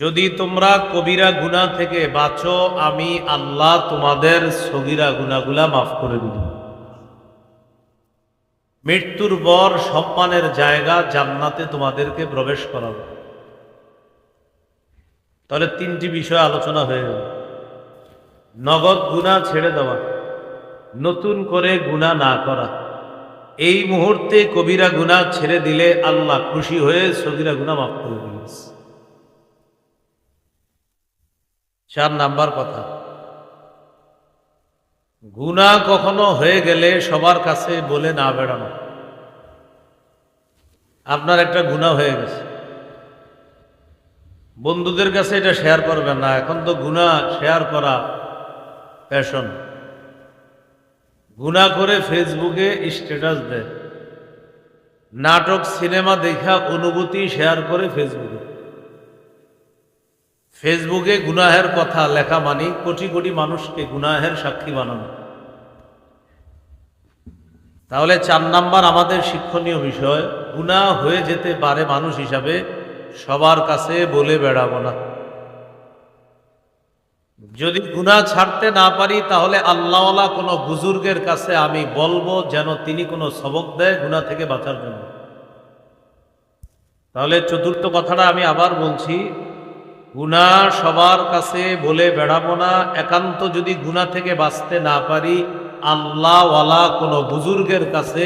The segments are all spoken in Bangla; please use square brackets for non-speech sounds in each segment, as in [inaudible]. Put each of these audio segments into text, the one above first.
যদি তোমরা কবিরা গুনাহ থেকে বাঁচো, আমি আল্লাহ তোমাদের সগিরা গুনাহগুলা মাফ করে দিব। মৃত্যুর পর সম্মানের জায়গা জান্নাতে তোমাদেরকে প্রবেশ করাবো। তাহলে তিনটি বিষয় আলোচনা হয়ে গেল। নগদ গুণা ছেড়ে দেওয়া, নতুন করে গুণা না করা। এই মুহূর্তে কবিরা গুণা ছেড়ে দিলে আল্লাহ খুশি হয়ে সগিরা গুণা মাফ করে দিয়েছে। চার নাম্বার কথা। গুণা কখনো হয়ে গেলে সবার কাছে বলে না বেড়ানো। আপনার একটা গুণা হয়ে গেছে। বন্ধুদের কাছে এটা শেয়ার করবেন না। এখন তো গুণা শেয়ার করা ফ্যাশন গুণা করে ফেসবুকে স্ট্যাটাস দেয়। নাটক, সিনেমা দেখা, অনুভূতি শেয়ার করে ফেসবুকে। ফেসবুকে গুনাহের কথা লেখা মানি কোটি কোটি মানুষকে গুনাহের সাক্ষী বানানো। তাহলে চার নাম্বার আমাদের শিক্ষণীয় বিষয়, গুনাহ হয়ে যেতে পারে মানুষ হিসাবে সবার কাছে বলে বেড়াবো না। যদি গুণা ছাড়তে না পারি, তাহলে আল্লাহওয়ালা কোনো বুজুর্গের কাছে আমি বলব যেন তিনি কোনো সবক দেয় গুণা থেকে বাঁচার জন্য। তাহলে চতুর্থ কথাটা আমি আবার বলছি গুণা সবার কাছে বলে বেড়াবো না। একান্ত যদি গুণা থেকে বাঁচতে না পারি, আল্লাহওয়ালা কোনো বুজুর্গের কাছে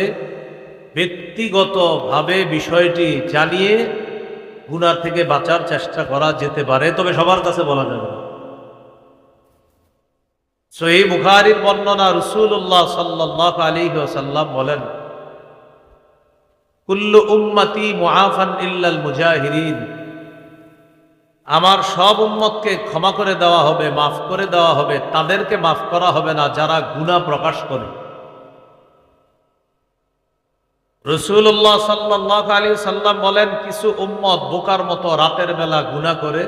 ব্যক্তিগতভাবে বিষয়টি জানিয়ে গুণা থেকে বাঁচার চেষ্টা করা যেতে পারে। তবে সবার কাছে বলা যাবে না। সহি বুখারির বর্ণনা রসুল্লাহ সাল্লাহ আলী সাল্লাম বলেন, কুল্লু উম্মতি মুআফান ইল্লাল মুজাহিরিন। আমার সব উম্মতকে ক্ষমা করে দেওয়া হবে, মাফ করে দেওয়া হবে, তাদেরকে মাফ করা হবে না যারা গুণা প্রকাশ করে। রসুল্লাহ সাল্লাহ আলী সাল্লাম বলেন, কিছু উম্মত বোকার মতো রাতের বেলা গুণা করে,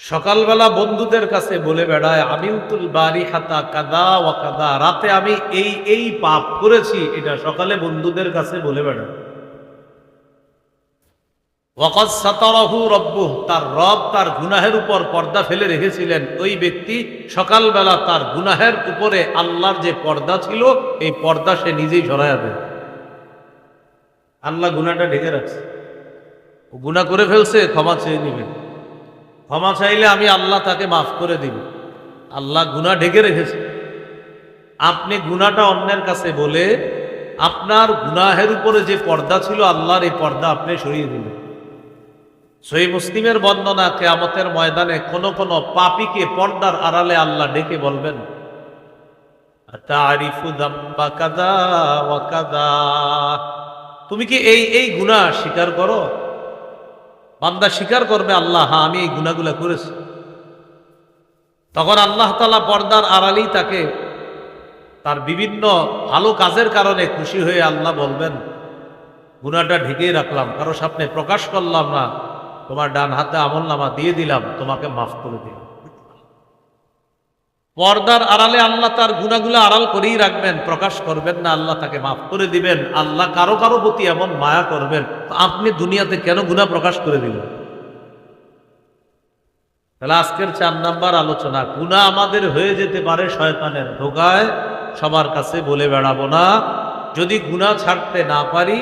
সকালবেলা বন্ধুদের কাছে বলে বেড়ায় আমিউতুল বাড়ি হাতা কাদা ও কাদা। রাতে আমি এই এই পাপ করেছি, এটা সকালে বন্ধুদের কাছে বলে বেড়ায়। ওয়াকদ রব্বু তার রব তার গুনাহের উপর পর্দা ফেলে রেখেছিলেন। ওই ব্যক্তি সকালবেলা তার গুনাহের উপরে আল্লাহর যে পর্দা ছিল, এই পর্দা সে নিজেই সরাইয়া দেয়। আল্লাহ গুনাটা ঢেকে রাখছে। ও গুণা করে ফেলছে, ক্ষমা চেয়ে নিবে। ক্ষমা চাইলে আমি আল্লাহ তাকে মাফ করে দিব। আল্লাহ গুণা ঢেকে রেখেছে। আপনি গুণাটা অন্যের কাছে বলে আপনার গুনাহের উপরে যে পর্দা ছিল, আল্লাহর এই পর্দা আপনি সরিয়ে দিলেন। সই মুসলিমের বর্ণনা কেয়ামতের ময়দানে কোন কোন পাপিকে পর্দার আড়ালে আল্লাহ ডেকে বলবেন তুমি কি এই এই গুণা স্বীকার করো? বান্দা স্বীকার করবে, আল্লাহ হ্যাঁ আমি এই গুণাগুলা করেছি। তখন আল্লাহ তালা পর্দার আড়ালেই তাকে তার বিভিন্ন ভালো কাজের কারণে খুশি হয়ে আল্লাহ বলবেন, গুণাটা ঢেকেই রাখলাম, কারও সামনে প্রকাশ করলাম না। তোমার ডান হাতে আমল নামা দিয়ে দিলাম, তোমাকে মাফ করে দিলাম। পর্দার আড়ালে আল্লাহ তার গুণাগুলো আড়াল করেই রাখবেন, প্রকাশ করবেন না, আল্লাহ তাকে মাফ করে দিবেন, আল্লাহ কারও কারও প্রতি এমন মায়া করবেন আপনি দুনিয়াতে কেন গুণা প্রকাশ করে দিলেন? তাহলে আজকের চার নাম্বার আলোচনা, গুণা আমাদের হয়ে যেতে পারে শয়তানের ধোকায়, সবার কাছে বলে বেড়াবো না, যদি গুণা ছাড়তে না পারি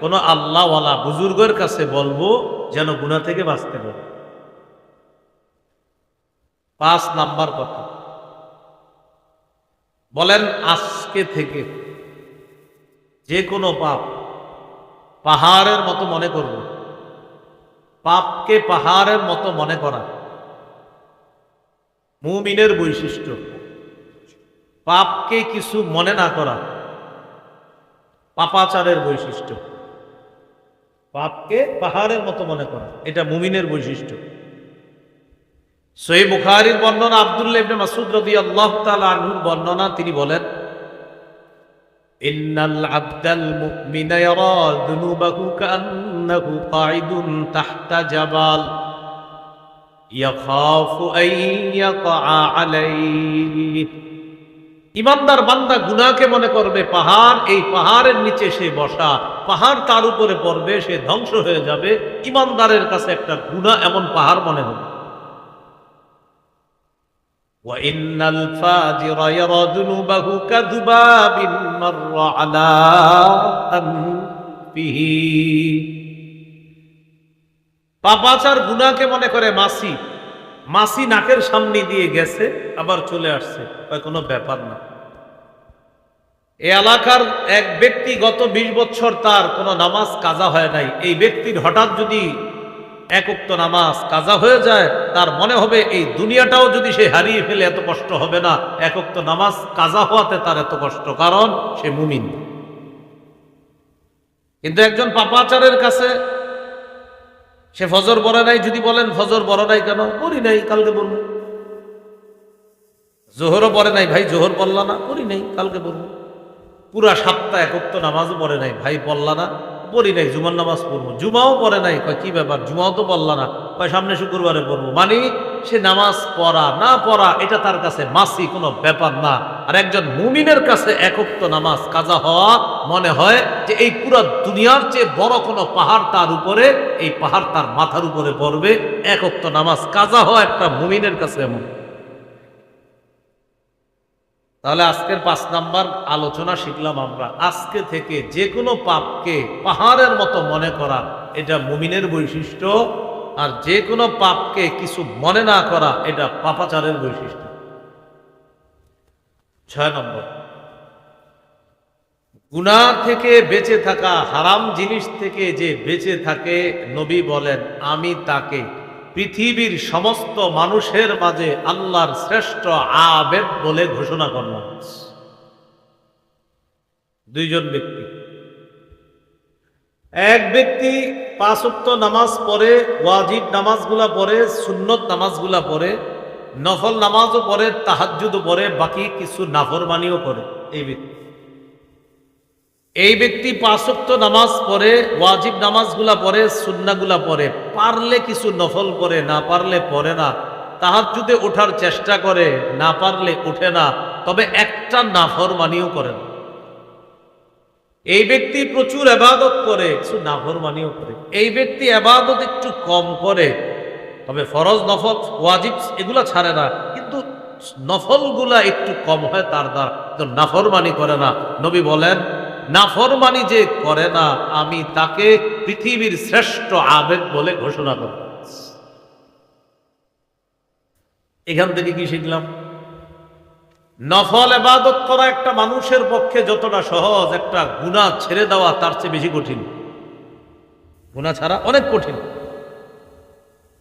কোনো আল্লাহওয়ালা বুজুর্গের কাছে বলব যেন গুণা থেকে বাঁচতে পারে। পাঁচ নাম্বার কথা। বলেন, আজকে থেকে যে কোনো পাপ পাহাড়ের মতো মনে করব। পাপকে পাহাড়ের মতো মনে করা। মুমিনের বৈশিষ্ট্য। পাপকে কিছু মনে না করা। পাপাচারের বৈশিষ্ট্য। পাপকে পাহাড়ের মতো মনে করা। এটা মুমিনের বৈশিষ্ট্য। সহি বুখারির বর্ণনা আব্দুল্লাহ ইবনে মাসুদ রাদিয়াল্লাহু তাআলা আনহুর বর্ণনা, তিনি বলেন, ইন্নাল আবদাল মুমিনা ইয়ারা যুনুবাহু কান্নাহু কাঈদুন তাহতা জাবাল, ইয়াখাফু আন ইয়াকা আলাইহি। ইমানদার বান্দা গুনাকে মনে করবে পাহাড় এই পাহাড়ের নিচে সে বসা পাহাড় তার উপরে পড়বে সে ধ্বংস হয়ে যাবে। ইমানদারের কাছে একটা গুণা এমন পাহাড় মনে হবে। পাপাচার গুনাকে মনে করে মাসি মাসি নাকের সামনে দিয়ে গেছে, আবার চলে আসছে। কোনো ব্যাপার না। এ এলাকার এক ব্যক্তি গত বিশ বছর তার কোনো নামাজ কাজা হয় নাই। এই ব্যক্তির হঠাৎ যদি একক্ত নামাজ কাজা হয়ে যায়, তার মনে হবে এই দুনিয়াটাও যদি সে হারিয়ে ফেলে, এত কষ্ট হবে না। একক্ত নামাজ কাজা হওয়াতে তার এত কষ্ট, কারণ সে মুমিন। কিন্তু একজন পাপাচারের কাছে সে ফজর বড় নাই, যদি বলেন ফজর বড় নাই কেন? করি নাই, কালকে বলব জোহরও পড়ে নাই, ভাই জোহর বললা না করি নাই, কালকে বলব পুরা সপ্তাহ একক্ত নামাজও পড়ে নাই, ভাই বললা না, পড়ি নাই, জুমার নামাজ পড়ব। জুমাও পড়ে নাই, কয় কি ব্যাপার, জুমাও তো বললা না, কয় সামনে শুক্রবারে পড়ব। মানে সে নামাজ পড়া না পড়া, এটা তার কাছে মাসি, কোনো ব্যাপার না। আর একজন মুমিনের কাছে একক্ত নামাজ কাজা হওয়া মনে হয় যে এই পুরো দুনিয়ার চেয়ে বড় কোনো পাহাড় তার উপরে, এই পাহাড় তার মাথার উপরে পড়বে। একক্ত নামাজ কাজা হওয়া একটা মুমিনের কাছে এমন। তাহলে আজকের পাঁচ নাম্বার আলোচনা শিখলাম আমরা। আজকে থেকে যে কোনো পাপকে পাহাড়ের মতো মনে করা, এটা মুমিনের বৈশিষ্ট্য। আর যে কোনো পাপকে কিছু মনে না করা, এটা পাপাচারের বৈশিষ্ট্য। ছয় নম্বর। গুনাহ থেকে বেঁচে থাকা, হারাম জিনিস থেকে যে বেঁচে থাকে, নবী বলেন, আমি তাকে পৃথিবীর সমস্ত মানুষের মাঝে আল্লাহর শ্রেষ্ঠ আবেদ বলে ঘোষণা করলাম। দুইজন ব্যক্তি। এক ব্যক্তি পাঁচক্ত নামাজ পড়ে, ওয়াজিব নামাজগুলা পড়ে, সুন্নত নামাজগুলা পড়ে নফল নামাজও পড়ে, তাহাজ্জুদও পড়ে, বাকি কিছু নাফরমানিও করে এই ব্যক্তি। এই ব্যক্তি পাঁচক্ত নামাজ পড়ে, ওয়াজিব নামাজগুলা পড়ে, সুন্নাগুলা পড়ে। পারলে কিছু নফল করে, না পারলে পড়ে না। তাহার যদি ওঠার চেষ্টা করে, না পারলে উঠে না। তবে একটা নাফরমানিও করে না। এই ব্যক্তি প্রচুর আবাদত করে, কিছু নাফরমানিও করে। এই ব্যক্তি আবাদত একটু কম করে তবে ফরজ নফল, ওয়াজিব এগুলা ছাড়ে না, কিন্তু নফলগুলা একটু কম হয় তার দ্বারা। তো নাফরমানি করে না। নবী বলেন, নাফরমানি যে করে না, আমি তাকে পৃথিবীর শ্রেষ্ঠ আবেগ বলে ঘোষণা করব। এখান থেকে কি শিখলাম? নফল এবাদত করা একটা মানুষের পক্ষে যতটা সহজ, একটা গুণা ছেড়ে দেওয়া তার চেয়ে বেশি কঠিন। গুণা ছাড়া অনেক কঠিন।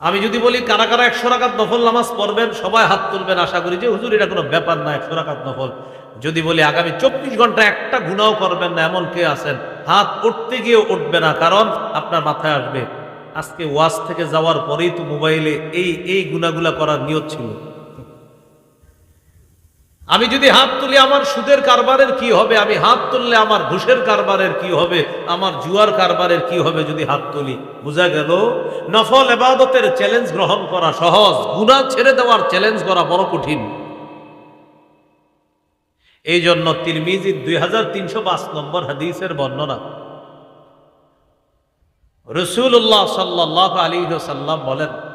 আমি যদি বলি, কারা কারা একশো রাকাত নফল নামাজ পড়বেন, সবাই হাত তুলবেন। আশা করি যে হুজুর, এটা কোনো ব্যাপার না, একশো রাখাত নফল। যদি বলি, আগামী চব্বিশ ঘণ্টা একটা গুণাও করবেন না, এমন কে আছেন? হাত উঠতে গিয়ে উঠবে না, কারণ আপনার মাথায় আসবে, আজকে ওয়াজ থেকে যাওয়ার পরেই তো মোবাইলে এই এই গুণাগুলা করার নিয়ত ছিল। আমি যদি হাত তুলি আমার সুদের কারবারের কি হবে? আমি হাত তুললে আমার ঘুষের কারবারের কি হবে? আমার জুয়ার কারবারের কি হবে যদি হাত তুলি? বোঝা গেল? নফল এবাদতের চ্যালেঞ্জ গ্রহণ করা সহজ। গুণা ছেড়ে দেওয়ার চ্যালেঞ্জ করা বড় কঠিন। এই জন্য তিরমিজির দুই হাজার তিনশো পাঁচ নম্বর হাদিসের বর্ণনা। রসুল্লাহ সাল্লাহ আলী সাল্লাম বলেন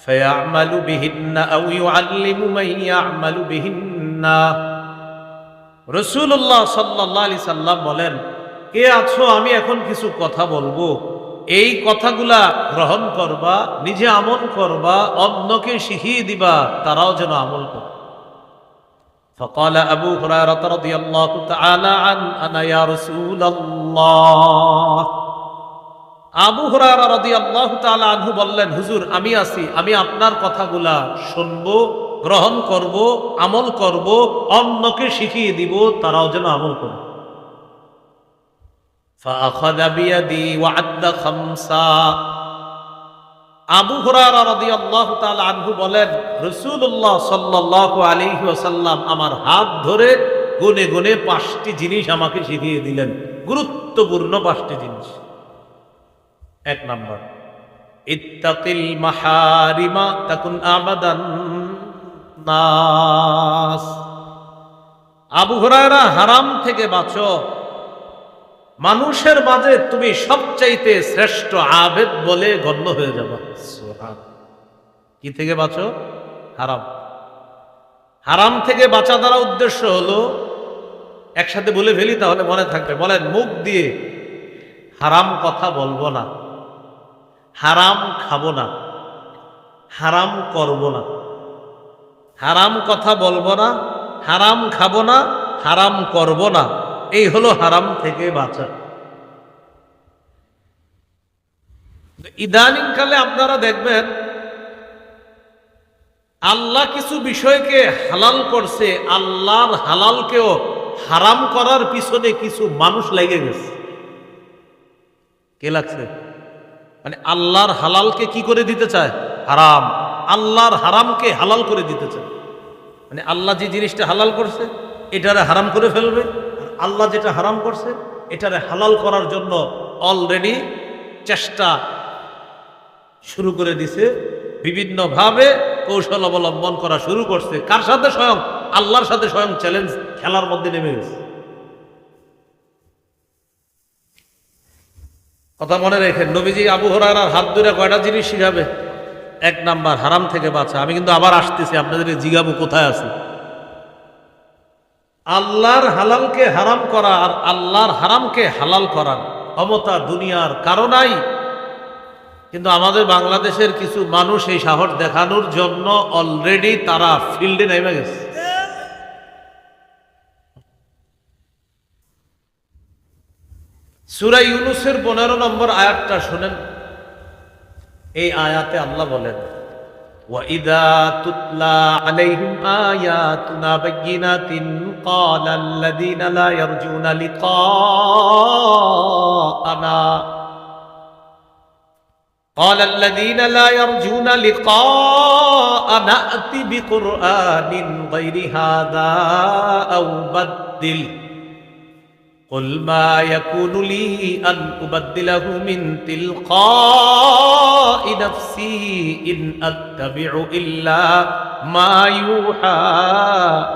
فيعمل بهن أو يعلم من يعمل بهن রসুল্লাহ সাল্লাহ আলি সাল্লাম বলেন কে আছো আমি এখন কিছু কথা বলবো এই কথাগুলা গ্রহণ করবা নিজে আমল করবা অন্যকে শিখিয়ে দিবা তারাও যেন আমল করে فقال أبو هريرة رضي الله تعالى عنه أنا يا رسول الله আবু হুরায়রা রাদিয়াল্লাহু তাআলা আনহু বললেন হুজুর আমি আছি আমি আপনার কথাগুলা শুনবো গ্রহণ করব আমল করব অন্যকে শিখিয়ে দিব তারাও যেন আমল করবে فأخذ بيدي وعد خمسا আবু হুরারা রাদিয়াল্লাহু তাআলা আনহু বলেন, রাসূলুল্লাহ সাল্লাল্লাহু আলাইহি ওয়াসাল্লাম আমার হাত ধরে গুনে গুনে পাঁচটি জিনিস আমাকে শিখিয়ে দিলেন। গুরুত্বপূর্ণ পাঁচটি জিনিস। এক নম্বর, ইত্তাকিল মাহারিমা তাকুন আবাদান নাস। আবু হুরায়রা হারাম থেকে বাঁচো। মানুষের মাঝে তুমি সবচাইতে শ্রেষ্ঠ আবেদ বলে গণ্য হয়ে যাবে। কি থেকে বাঁচো? হারাম। হারাম থেকে বাঁচা দ্বারা উদ্দেশ্য হলো, একসাথে বলে ফেলি তাহলে মনে থাকবে। বলেন, মুখ দিয়ে হারাম কথা বলব না। হারাম খাব না। হারাম করব না। হারাম কথা বলব না। হারাম খাব না। হারাম করব না। এই হলো হারাম থেকে বাঁচা। ইদানিং কালে আপনারা দেখবেন, আল্লাহ কিছু বিষয়কে হালাল করছে, আল্লাহর হালালকেও হারাম করার পিছনে কিছু মানুষ লেগে গেছে। কে লাগছে? মানে আল্লাহর হালালকে কি করে দিতে চায়? হারাম। আল্লাহর হারামকে হালাল করে দিতে চায়। মানে আল্লাহ যে জিনিসটা হালাল করছে, এটারে হারাম করে ফেলবে। আল্লাহ যেটা হারাম করছে, এটারে হালাল করার জন্য অলরেডি চেষ্টা শুরু করে দিছে, বিভিন্নভাবে কৌশল অবলম্বন করা শুরু করছে। কার সাথে স্বয়ং? আল্লাহর সাথে স্বয়ং চ্যালেঞ্জ খেলার মধ্যে নেমে গেছে। কথা মনে রেখেন, নবীজি আবু হরার হাত ধরে কয়টা জিনিস শিখাবে? এক নাম্বার, হারাম থেকে বাঁচা। আমি কিন্তু আবার আসতেছি, আপনাদের জিগাবো কোথায় আছে? আল্লাহর হালালকে হারাম করা আর আল্লাহর হারামকে হালাল করার ক্ষমতা দুনিয়ার কারণাই কিন্তু আমাদের বাংলাদেশের কিছু মানুষ এই সাহস দেখানোর জন্য অলরেডি তারা ফিল্ডে নেমে গেছে। সুরা ইউনুসের পনেরো নম্বর আয়াতটা শোনেন। এই আয়াতে আল্লাহ বলেন وَإِذَا تُتْلَى عَلَيْهِمْ آيَاتُنَا بَيِّنَاتٍ قَالَ الَّذِينَ لَا يَرْجُونَ لِقَاءَنَا قال الذين لا يرجون لقاءنا ائت بقرآن غير هذا أو بدل قل ما يكون لي أن أبدله من تلقاء نفسي إن أتبع إلا ما يوحى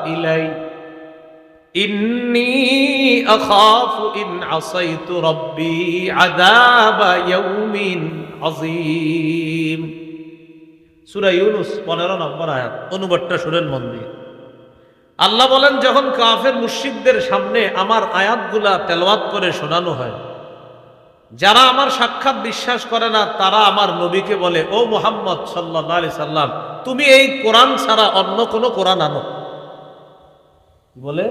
إلي إني أخاف إن عصيت ربي عذاب يوم عظيم সুরা ইউনুস পনেরো নম্বর আয়াত অনুবাদটা শুনেন মন দিয়ে আল্লাহ বলেন, যখন কাফের মুশিকদের সামনে আমার আয়াতগুলা তেলওয়াত করে শোনানো হয়, যারা আমার সাক্ষাৎ বিশ্বাস করে না, তারা আমার নবীকে বলে, ও মোহাম্মদ সাল্লাহ আলি সাল্লাম, তুমি এই কোরআন ছাড়া অন্য কোনো কোরআন আনো? বলে,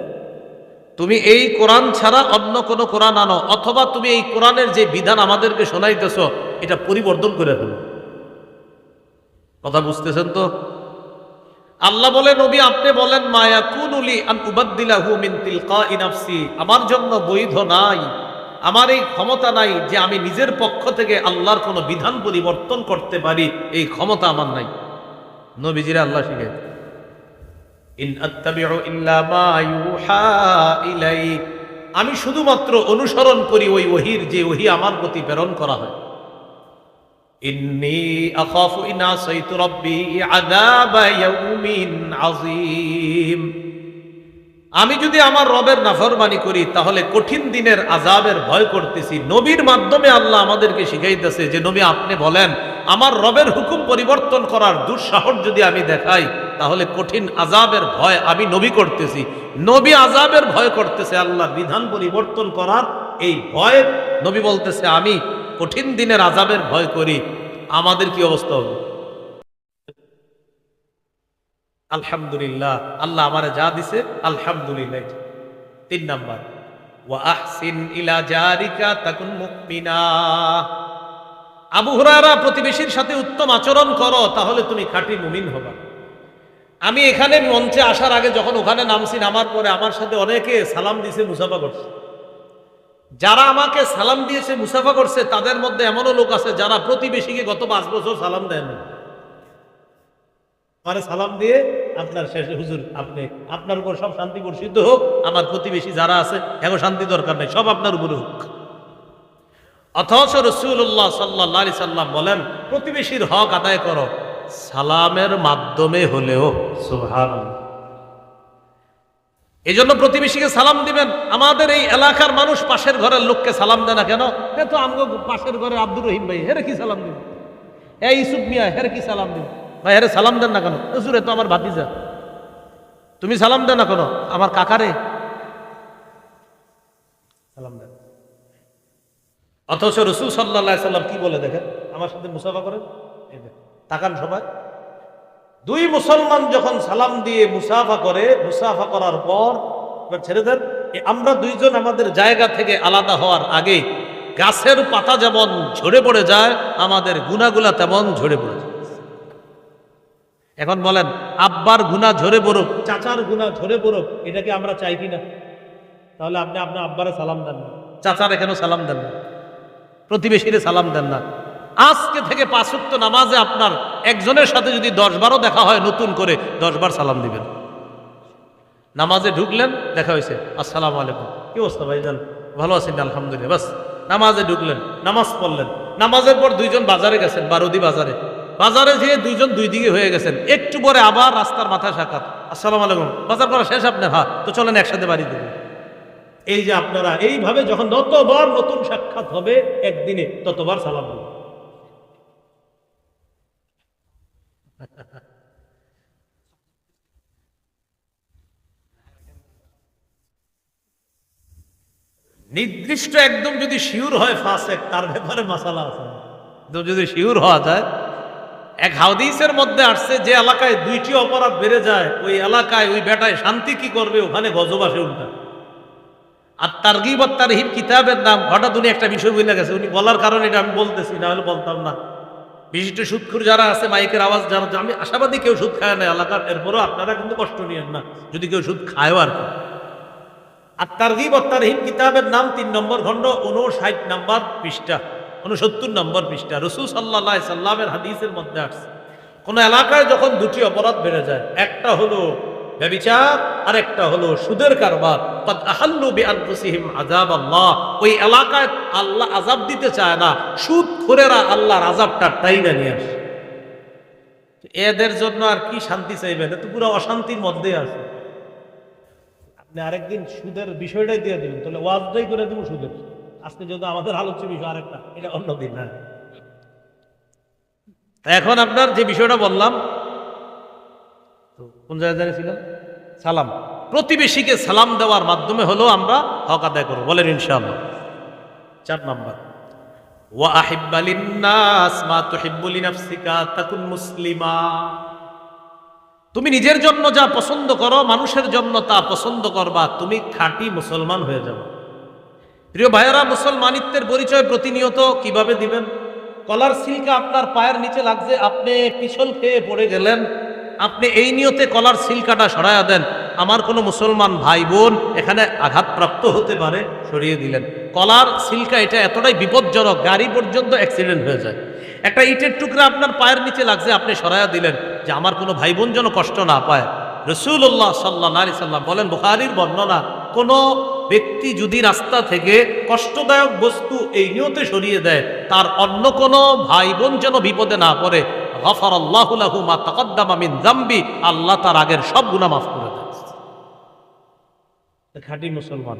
তুমি এই কোরআন ছাড়া অন্য কোনো কোরআন আনো, অথবা তুমি এই কোরআনের যে বিধান আমাদেরকে শোনাইতেছ, এটা পরিবর্তন করে ফেলো। কথা বুঝতেছেন তো? আল্লাহ বলে, নবী, আপনি বলেন মায়া কুনুলি আন উবাদ্দিলাহু আমার জন্য বৈধ নাই। আমার এই ক্ষমতা নাই যে আমি নিজের পক্ষ থেকে আল্লাহর কোনো বিধান পরিবর্তন করতে পারি। এই ক্ষমতা আমার নাই। নবীজিরা আল্লাহ শিখে ইলাই আমি শুধুমাত্র অনুসরণ করি ওই ওহির, যে ওহি আমার প্রতি প্রেরণ করা হয়। আমি যদি আমার রবের নাফরমানি করি, তাহলে কঠিন দিনের আজাবের ভয় করতেছি। নবীর মাধ্যমে আল্লাহ আমাদেরকে শিখাইতেছে যে, নবী আপনি বলেন, আমার রবের হুকুম পরিবর্তন করার দুঃসাহস যদি আমি দেখাই, তাহলে কঠিন আজাবের ভয় আমি নবী করতেছি। নবী আজাবের ভয় করতেছে আল্লাহ, বিধান পরিবর্তন করার এই ভয় নবী বলতেছে, আমি কঠিন দিনের আজাবের ভয় করি, আমাদের কি অবস্থা হবে? আলহামদুলিল্লাহ, আল্লাহ আমারে যা দিছে, আলহামদুলিল্লাহ। তিন নাম্বার, ওয়া আহসিন তাকুন মুমিনা। আবু প্রতিবেশীর সাথে উত্তম আচরণ করো, তাহলে তুমি খাঁটি মুমিন হবা। আমি এখানে মঞ্চে আসার আগে যখন ওখানে নামছি, নামার পরে আমার সাথে অনেকে সালাম দিছে, মুসাফা করছে। যারা আমাকে সালাম দিয়েছে, মুসাফা করছে, তাদের মধ্যে এমনও লোক আছে যারা প্রতিবেশীকে গত পাঁচ বছর সালাম দেন মানে সালাম দিয়ে আপনার শেষে, হুজুর, আপনি, আপনার উপর সব শান্তি বর্ষিত হোক, আমার প্রতিবেশী যারা আছে, এখন শান্তি দরকার নেই, সব আপনার উপরে হোক। অথচ রসুল্লাহ সাল্লাহ সাল্লাম বলেন, প্রতিবেশীর হক আদায় করো, সালামের মাধ্যমে হলেও সুহান এই জন্য প্রতিবেশীকে সালাম দিবেন। আমাদের এই এলাকার মানুষ পাশের ঘরের লোককে সালাম দেয় না কেন? এ তো আমগো পাশের ঘরে আব্দুর রহিম ভাই, হেরে কি সালাম দিন এই ইসুফ মিয়া, হেরে কি সালাম দিন ভাই, হেরে সালাম দেন না কেন? হুজুরে তো আমার ভাতিজা। তুমি সালাম দেন না কেন? আমার কাকারে। সালাম দেন। অথচ রসুল সাল্লাহ সাল্লাম কি বলে দেখেন? আমার সাথে মুসাফা করেন? তাকান সবাই। দুই মুসলমান যখন সালাম দিয়ে মুসাফা করে, মুসাফা করার পর ছেড়ে দেন আমরা দুইজন আমাদের জায়গা থেকে আলাদা হওয়ার আগে গাছের পাতা যেমন ঝরে পড়ে যায়, আমাদের গুনাগুলা তেমন ঝরে পড়ে যায়। এখন বলেন, আব্বার গুণা ঝরে পড়ুক, চাচার গুণা ঝরে পড়ুক এটাকে আমরা চাই কিনা? তাহলে আপনি আপনার আব্বারে সালাম দেন না। চাচার কেন সালাম দেন না? প্রতিবেশীরে সালাম দেন না। আজকে থেকে পাঁচক্ত নামাজে আপনার একজনের সাথে যদি দশ বারও দেখা হয় নতুন করে দশ বার সালাম দিবেন। নামাজে ঢুকলেন, দেখা হয়েছে, আসসালামু আলাইকুম। কি অবস্থা ভাইজান? ভালো আছেন আলহামদুলিল্লাহ, বাস। নামাজে ঢুকলেন, নামাজ পড়লেন। নামাজের পর দুইজন বাজারে গেছেন, বারুদি বাজারে। বাজারে যেয়ে দুইজন দুই দিকে হয়ে গেছেন। একটু পরে আবার রাস্তার মাথায় সাক্ষাৎ। আসসালামু আলাইকুম। বাজার করা শেষ আপনার? হ্যাঁ তো চলেন একসাথে বাড়ি দেবেন এই যে আপনারা, এইভাবে যখন যতবার নতুন সাক্ষাৎ হবে, একদিনে ততবার সালাম দেবেন। নির্দিষ্ট একদম যদি শিওর হয় ফাসেক তার ব্যাপারে মাসালা আছে। একদম যদি শিওর হওয়া যায়, এক হাউদিসের মধ্যে আসছে যে এলাকায় দুইটি অপরাধ বেড়ে যায়, ওই এলাকায় ওই বেটায় শান্তি কি করবে, ওখানে গজব আসে উল্টা। আর তারগিব তার হিম কিতাবের নাম, হঠাৎ উনি একটা বিষয় বলে গেছে, উনি বলার কারণে এটা আমি বলতেছি, না হলে বলতাম না। বিশিষ্ট সুদখুর যারা আছে, মাইকের আওয়াজ যারা, আমি আশাবাদী কেউ সুদ খায় না এলাকার, এরপরও আপনারা কিন্তু কষ্ট নিয়েন না, যদি কেউ সুদ খায়ও আর কি। আর তারগিব তারহিব কিতাবের নাম তিন নম্বর খণ্ড উনষাট নম্বর পৃষ্ঠা উনসত্তর নম্বর পৃষ্ঠা। রসুল সাল্লাহ সাল্লামের হাদিসের মধ্যে আসছে। কোন এলাকায় যখন দুটি অপরাধ বেড়ে যায়, একটা হলো ব্যবিচার আর একটা হলো সুদের কারবার। আহাল্লু আল্লাহ ওই এলাকায় আল্লাহ আযাব দিতে চায় না সুদ খোরেরা আল্লাহর আযাবটা টাইনা নিয়ে আসে। এদের জন্য আর কি শান্তি চাইবেন? এ তো পুরো অশান্তির মধ্যে আছে। আপনি আরেকদিন সুদের বিষয়টাই দিয়ে দিবেন, তাহলে ওয়াজটাই করে দেবো সুদের। আজকে যদি আমাদের আলোচ্য বিষয় আরেকটা, এটা অন্যদিন না এখন আপনার যে বিষয়টা বললাম কোন জায়গায় দাঁড়িয়েছিলাম? সালাম। প্রতিবেশীকে সালাম দেওয়ার মাধ্যমে হলো আমরা হক আদায় করব, বলেন ইনশাআল্লাহ। চার নাম্বার। ওয়া আহিব্বা লিন্নাস মা তুহিব্বু লিনাফসিকা, তাকুন মুসলিমা। তুমি নিজের জন্য যা পছন্দ করো, মানুষের জন্য তা পছন্দ করবা, তুমি খাঁটি মুসলমান হয়ে যাবে প্রিয় ভাইয়েরা, মুসলমানিত্বের পরিচয় প্রতিনিয়ত কীভাবে দিবেন? কলার সিল্কা আপনার পায়ের নিচে লাগছে, আপনি পিছল খেয়ে পড়ে গেলেন। আপনি এই নিয়তে কলার সিল্কাটা সরাইয়া দেন। আমার কোনো মুসলমান ভাই বোন এখানে আঘাতপ্রাপ্ত হতে পারে, সরিয়ে দিলেন। কলার সিল্কা এটা এতটাই বিপজ্জনক, গাড়ি পর্যন্ত অ্যাক্সিডেন্ট হয়ে যায়। একটা ইটের টুকরা আপনার পায়ের নিচে লাগছে, আপনি সরাইয়া দিলেন। যে আমার কোনো ভাই বোন যেন কষ্ট না পায়। রসুল্লাহ সাল্লাহ আলি সাল্লাম বলেন বুখারির বর্ণনা কোনো ব্যক্তি যদি রাস্তা থেকে কষ্টদায়ক বস্তু এই নিয়তে সরিয়ে দেয় তার অন্য কোনো ভাই বোন যেন বিপদে না পড়ে। গফর আল্লাহ মা তাকদ্দামা মিন জাম্বি আল্লাহ তার আগের সব গুনাহ মাফ করে দেয় খাঁটি মুসলমান।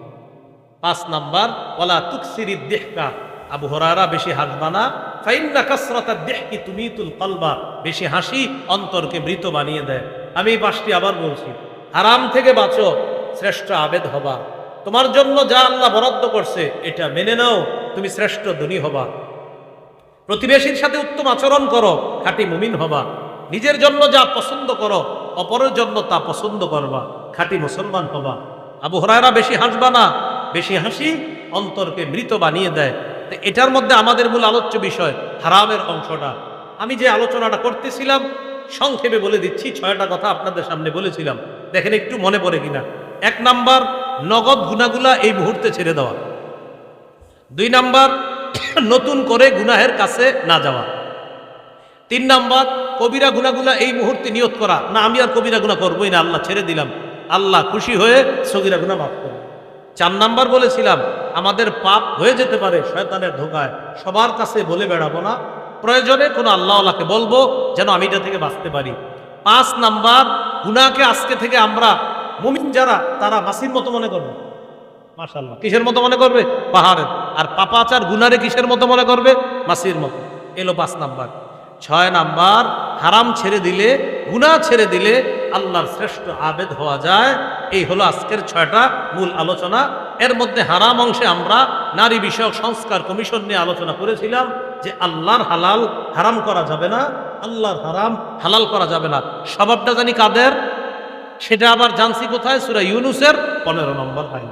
পাঁচ নাম্বার ওলা তুকসিরি দেহকা। আবু হরারা বেশি হাসবা না। ফাইন্না কাসরাতা দেহকি তুমিতুল কলবা। বেশি হাসি অন্তরকে মৃত বানিয়ে দেয়। আমি এই পাঁচটি আবার বলছি। হারাম থেকে বাঁচো, শ্রেষ্ঠ আবেদ হবা। তোমার জন্য যা আল্লাহ বরাদ্দ করছে, এটা মেনে নাও, তুমি শ্রেষ্ঠ ধনী হবা। প্রতিবেশীর সাথে উত্তম আচরণ করো, খাঁটি মুমিন হবা। নিজের জন্য যা পছন্দ করো, অপরের জন্য তা পছন্দ করবা। খাঁটি মুসলমান হবা। আবু হরায়রা বেশি হাসবা না। বেশি হাসি অন্তরকে মৃত বানিয়ে দেয়। এটার মধ্যে আমাদের মূল আলোচ্য বিষয় হারামের অংশটা। আমি যে আলোচনাটা করতেছিলাম, সংক্ষেপে বলে দিচ্ছি, ছয়টা কথা আপনাদের সামনে বলেছিলাম। দেখেন একটু মনে পড়ে কিনা। এক নাম্বার, নগদ গুনাগুলা এই মুহূর্তে ছেড়ে দেওয়া। দুই নাম্বার, [coughs] নতুন করে গুনাহের কাছে না যাওয়া। তিন নাম্বার, কবিরা গুনাগুলা এই মুহূর্তে নিয়ত করা। না, আমি আর কবিরা গুণা করবোই না, আল্লাহ ছেড়ে দিলাম। আল্লাহ খুশি হয়ে সগিরা গুণা মাফ করবে চার নাম্বার বলেছিলাম, আমাদের পাপ হয়ে যেতে পারে শয়তানের ধোকায়, সবার কাছে বলে বেড়াবো না। প্রয়োজনে কোনো আল্লাহকে বলব যেন আমি এটা থেকে বাঁচতে পারি। পাঁচ নাম্বার গুনাকে আজকে থেকে আমরা মুমিন যারা, তারা মাসির মতো মনে করবে। মাশাল্লাহ কিসের মতো মনে করবে? পাহাড়ের। আর পাপাচার গুনারে কিসের মতো মনে করবে? মাসির মতো। এলো পাঁচ নাম্বার। ছয় নাম্বার, হারাম ছেড়ে দিলে, গুনাহ ছেড়ে দিলে আল্লাহর শ্রেষ্ঠ আবেদ হওয়া যায়। এই হলো আজকের ছয়টা মূল আলোচনা। এর মধ্যে হারাম অংশে আমরা নারী বিষয়ক সংস্কার কমিশন নিয়ে আলোচনা করেছিলাম যে আল্লাহর হালাল হারাম করা যাবে না, আল্লাহর হারাম হালাল করা যাবে না। স্বভাবটা জানি কাদের? সেটা আবার জানছি কোথায়? সুরা ইউনুসের পনেরো নম্বর আইন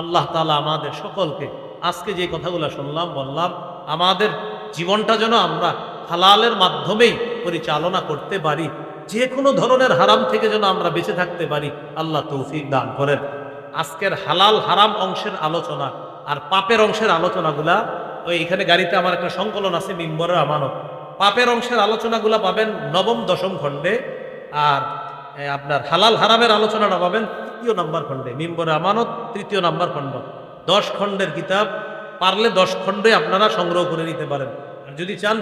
আল্লাহ তালা আমাদের সকলকে, আজকে যে কথাগুলো শুনলাম, বললাম, আমাদের জীবনটা যেন আমরা হালালের মাধ্যমেই পরিচালনা করতে পারি। যে কোনো ধরনের হারাম থেকে যেন আমরা বেঁচে থাকতে পারি, আল্লাহ তৌফিক দান করেন। আজকের হালাল হারাম অংশের আলোচনা আর পাপের অংশের আলোচনাগুলা, ওই এখানে গাড়িতে আমার একটা সংকলন আছে, মিম্বরের আমানত। পাপের অংশের আলোচনাগুলা পাবেন নবম, দশম খণ্ডে আর আপনার হালাল হারামের আলোচনাটা পাবেন তৃতীয় নাম্বার খণ্ডে মিম্বরে আমানত, তৃতীয় নাম্বার খণ্ড। দশ খণ্ডের কিতাব, পারলে দশ খণ্ডে আপনারা সংগ্রহ করে নিতে পারেন। আর যদি চান